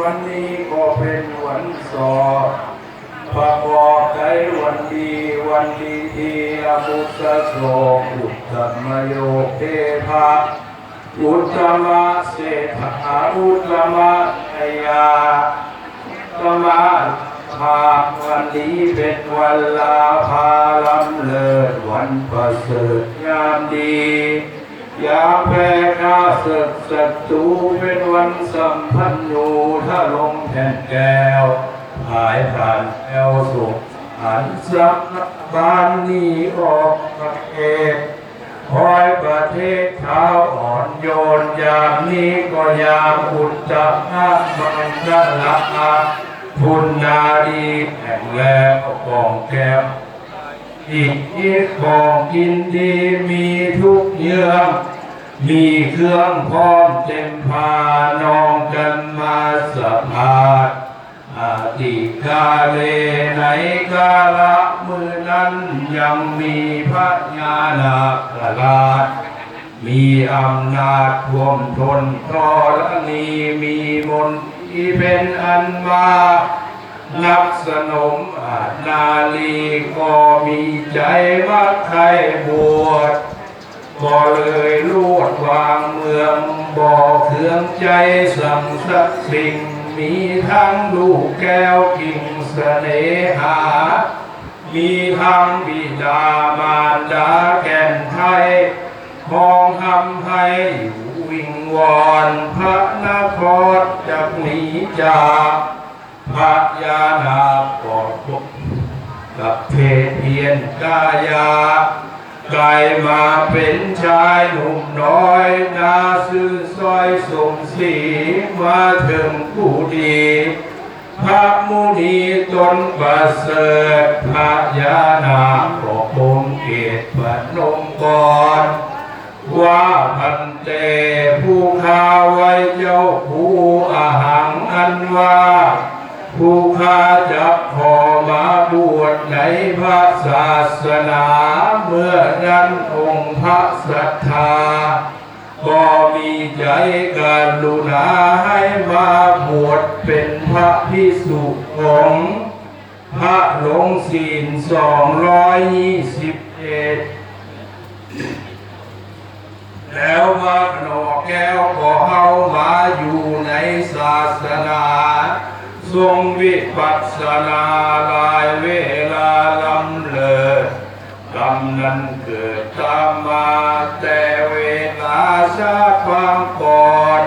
วันนี้ก็เป็นวันสอบประกอบใจวันดีวันดีที่อมุสโสอุตตมโยเทภาอุตตมะเศรษฐาอุตตมะนยาสมาภาวันนี้เป็นวันลาภาลำเลิศวันประเสริฐยามดี ยาแพ้ข้าศึกศัตรูเป็นวันสัมพันธ์อยู่ถ้าลงแผ่นแก้วหายผ่านแอวสุขหันสักบานนี้ออกประเอกคอยประเทศเท้าอ่อนโยนยามนี้ก็ยามอุตตะมังกละอาพุนนาดีแห่งแลกองแก้ว อีกอีกของกินดีมีทุกเยื่องมีเครื่องพร้อมเต็มพานองกันมาสะพาดอาติกาเลในกาละมือนั้นยังมีพระญาณาประหลาดมีอำนาจท่วมทนทรณีมีมนที่เป็นอันมา นักสนมอาจนาลีก็มีใจว่าใครบวชก็เลยลวดวางเมืองบอเครื่องใจสั่งสักสิ่ง มีทั้งลูกแก้วกิ่งเสน่หา มีทั้งบิดามารดาแก่นไทยมองทำให้อยู่วิงวอนพระนครจากหนีจาก พระยานาปอดพบกับเพเพียนกายากลายมาเป็นชายหนุ่มน้อยนาซื่อซอยสมศรีมาถึงผู้ดีพระมุนีตนประเสริฐพระยานาปกคงเกตปนมกรว่าพันเตผู้ข้าไว้เจ้าผู้อาหังอันว่า ผู้ข้าจะขอมาบวชในพระศาสนา เมื่อนั้นองค์พระสัทธา ก็มีใจการุณาให้มาบวชเป็นพระพิสุของพระหลงศีลสองร้อยยี่สิบเอ็ดแล้วมาหนอแก้วก็เข้ามาอยู่ในศาสนา ทรงวิปัสสนาลายเวลาลำเลิศกรรมนั้นเกิดตามมาแต่เวลาชาติความก่อน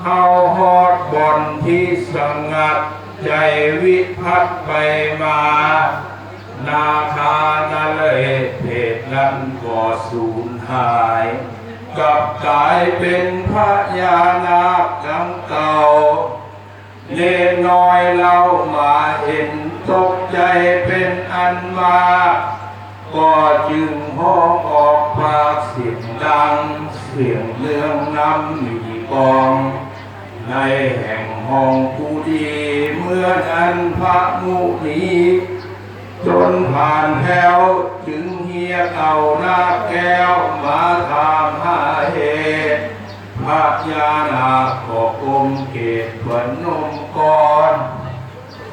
เข้าฮอดบ่อนที่สงัดใจวิพัฒน์ไปมา นาคานาเลยเพศนั้นก็สูญหายกลับกลายเป็นพระยานาคดังเก่า เนน้อยเรามาเห็นตกใจเป็นอันมา ก็จึงห้องออกปากเสียงดัง เสียงเรื่องน้ำมีกอง ในแห่งห้องผู้ดีเมื่อนั้นพระมุนีจนผ่านแถวจึงเฮียเก่าหน้าแก้วมาถามหาเหตุพระยานาขอกรมเกตพนมกร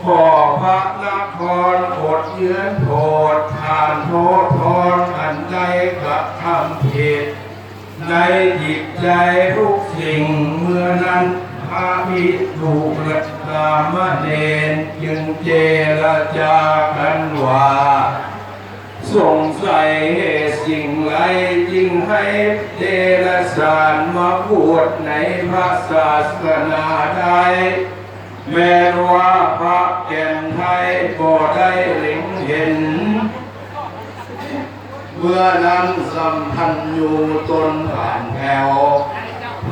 ขอพระนครอดเยื้อนโทษทานโทษทอนอันใดกระทำผิดในจิตใจทุกสิ่งเมื่อนั้นพระภิกษุและสามเณรจึงเจรจากันว่าสงสัยเหตุสิ่งไรจึงให้เดรสารมาบวชในพระศาสนาใดแม้ว่าพระแก่นไทยก็ได้เล็งเห็น เมื่อนั้นสัมพันอยู่ตนผ่านแถว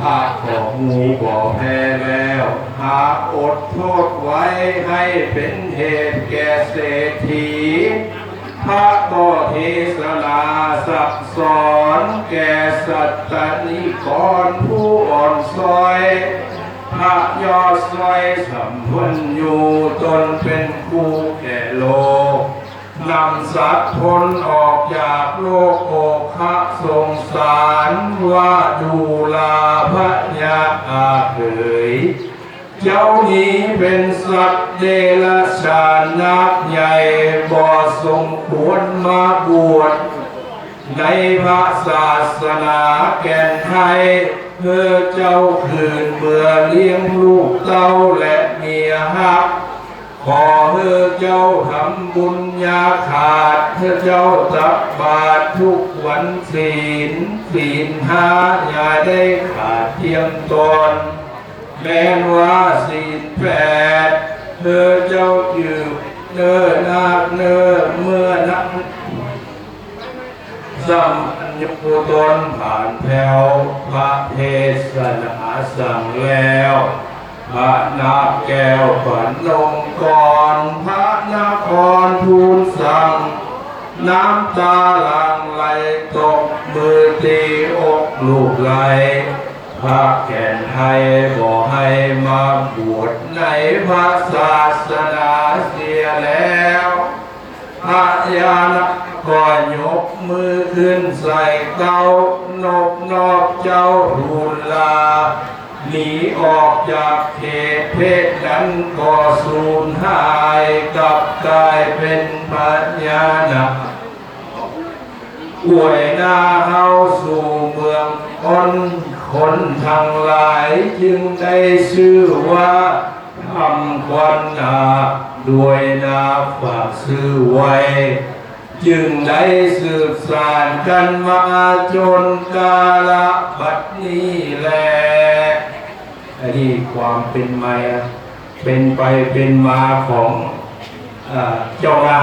พระของงูบ่แพ้แล้วหาอดโทษไว้ให้เป็นเหตุแก่เศรษฐีพระก็เทศนาสับสอนแก่สัตตนิกรผู้อ่อนซอยพระยอดซอยสัมพันอยู่ตนเป็นคู่แก่โลก นำสัตว์พ้นออกจากโลกโอคะสงสารว่าดูลาพระยาอาเผยเจ้านี้เป็นสัตว์เดรัจฉานนักใหญ่บ่สมควรมาบวชในพระศาสนาแก่นไทยเพื่อเจ้าคืนเมื่อเลี้ยงลูกเต้าและเมียฮัก ขอเพื่อเจ้าทำบุญญาขาดเพื่อเจ้าตักบาตรทุกวันศีลศีลห้าอย่าได้ขาดเพียงตนแม้นว่าศีลแปดเพื่อเจ้ายืมเนินนาคเนินเมื่อนั้นสัมปัญญุตนผ่านแผ่วพระเทศนาสั่งแล้ว พระนาแก้วฝันลงก่อนพระนครทูลสั่ง น้ำตาหลังไหลตกมือตีอกลูกไหลพระแก่นไทยบอกให้มาบวชในพระศาสนาเสียแล้วพระยานก็ยกมือขึ้นใส่เก้านกนอกเจ้าทูลลา หนีออกจากเขตเพศนั้นก็สูญหายกลับกลายเป็นพระยานะอวยหน้าเฮาสู่เมืองคนคนทั้งหลายจึงได้ชื่อว่าทำควันนาด้วยนาฝากซื้อไว้ จึงได้สืบสานกันมาจนกาลบัดนี้แลอันนี้ความเป็นมาเป็นไปเป็นมาของเอ่อเจ้าอา